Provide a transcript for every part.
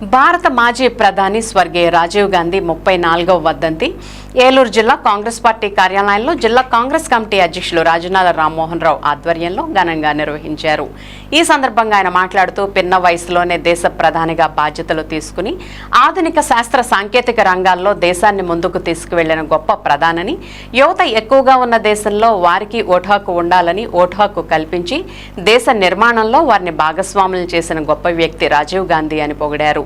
భారత మాజీ ప్రధాని స్వర్గీయ రాజీవ్ గాంధీ ముప్పై నాలుగవ వర్ధంతి. ఏలూరు జిల్లా కాంగ్రెస్ పార్టీ కార్యాలయంలో జిల్లా కాంగ్రెస్ కమిటీ అధ్యక్షులు రాజనాల రామ్మోహన్ రావు ఆధ్వర్యంలో ఘనంగా నిర్వహించారు. ఈ సందర్భంగా ఆయన మాట్లాడుతూ పిన్న వయసులోనే దేశ ప్రధానిగా బాధ్యతలు తీసుకుని ఆధునిక శాస్త్ర సాంకేతిక రంగాల్లో దేశాన్ని ముందుకు తీసుకువెళ్ళిన గొప్ప ప్రధానని యువత ఎక్కువగా ఉన్న దేశంలో వారికి ఓటు హక్కు ఉండాలని ఓటు హక్కు కల్పించి దేశ నిర్మాణంలో వారిని భాగస్వాములు చేసిన గొప్ప వ్యక్తి రాజీవ్ గాంధీ అని పొగిడారు.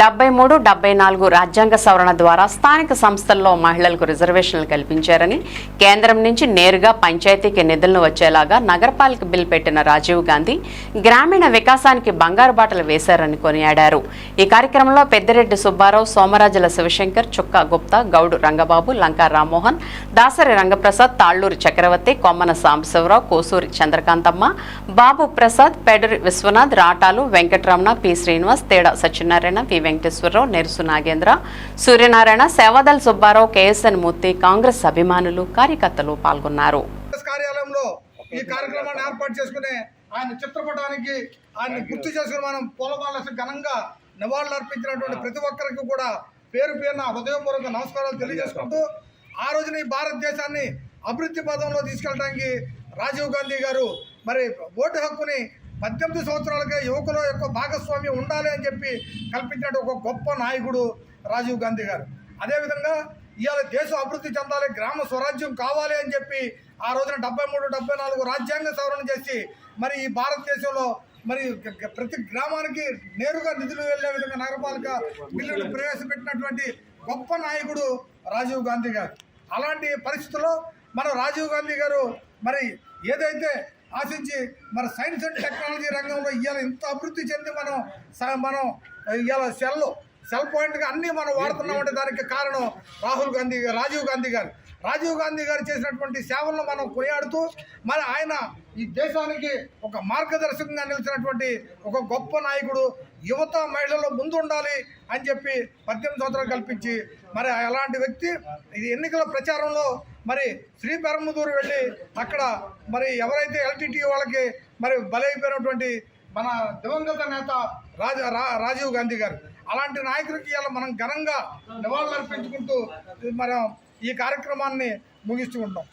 డెబ్బై మూడు డెబ్బై నాలుగు రాజ్యాంగ సవరణ ద్వారా స్థానిక సంస్థల్లో మహిళలకు రిజర్వేషన్లు కల్పించారని కేంద్రం నుంచి నేరుగా పంచాయతీకి నిధులను వచ్చేలాగా నగరపాలక బిల్ పెట్టిన రాజీవ్ గాంధీ గ్రామీణ వికాసానికి బంగారు బాటలు వేశారని కొనియాడారు. ఈ కార్యక్రమంలో Peddireddy Subbarao Somarajula Sivashankar Chukka Gupta Goudu Rangababu Lanka Rammohan Dasari Rangaprasad Talluri Chakravarthi Kommana Sambasivarao Kosuri Chandrakanthamma Babu Prasad Pedari Vishwanath Ratalu Venkataramana P. Srinivas Teda Satyanarayana P. Venkateswararao Nerusu Nagendra Suryanarayana Sevadal Subbarao KSN Murthy Congress అభిమానులు కార్యకర్తలు పాల్గొన్నారు. కార్యాలయంలో ఈ కార్యక్రమాన్ని ఏర్పాటు చేసుకునే ఆయన చిత్రపటానికి ఆయన గుర్తు చేసుకుని మనం పూలమాల ఘనంగా నివాళులు అర్పించినటువంటి ప్రతి ఒక్కరికి కూడా పేరు పేరున హృదయపూర్వక నమస్కారాలు తెలియజేసుకుంటూ ఆ రోజున ఈ భారతదేశాన్ని అభివృద్ధి పదంలో తీసుకెళ్ళడానికి రాజీవ్ గాంధీ గారు మరి ఓటు హక్కుని పద్దెనిమిది సంవత్సరాలుగా యువకుల యొక్క భాగస్వామ్యం ఉండాలి అని చెప్పి కల్పించిన ఒక గొప్ప నాయకుడు రాజీవ్ గాంధీ గారు. అదేవిధంగా ఇవాళ దేశం అభివృద్ధి చెందాలి గ్రామ స్వరాజ్యం కావాలి అని చెప్పి ఆ రోజున డెబ్బై మూడు డెబ్బై నాలుగు రాజ్యాంగ సవరణ చేసి మరి ఈ భారతదేశంలో మరి ప్రతి గ్రామానికి నేరుగా నిధులు వెళ్ళే విధంగా నగరపాలక బిల్లును ప్రవేశపెట్టినటువంటి గొప్ప నాయకుడు రాజీవ్ గాంధీ గారు. అలాంటి పరిస్థితుల్లో మన రాజీవ్ గాంధీ గారు మరి ఏదైతే ఆశించి మన సైన్స్ అండ్ టెక్నాలజీ రంగంలో ఇవాళ ఇంత అభివృద్ధి చెంది మనం మనం ఇవాళ సెల్లో సెల్ పాయింట్గా అన్నీ మనం వాడుతున్నామంటే దానికి కారణం రాహుల్ గాంధీ గారు రాజీవ్ గాంధీ గారు. రాజీవ్ గాంధీ గారు చేసినటువంటి సేవలను మనం కొనియాడుతూ మరి ఆయన ఈ దేశానికి ఒక మార్గదర్శకంగా నిలిచినటువంటి ఒక గొప్ప నాయకుడు యువత మహిళల్లో ముందు ఉండాలి అని చెప్పి పద్దెనిమిది సంవత్సరాలు కల్పించి మరి అలాంటి వ్యక్తి ఇది ఎన్నికల ప్రచారంలో మరి శ్రీపెరంబదూరు వెళ్ళి అక్కడ మరి ఎవరైతే ఎల్టీటీ వాళ్ళకి మరి బలైపోయినటువంటి మన దివంగత నేత రాజ రా- రాజీవ్ గాంధీ గారు. అలాంటి నాయకులకి ఇలా మనం ఘనంగా నివాళులు అర్పించుకుంటూ మనం ఈ కార్యక్రమాన్ని ముగిస్తూ ఉంటాం.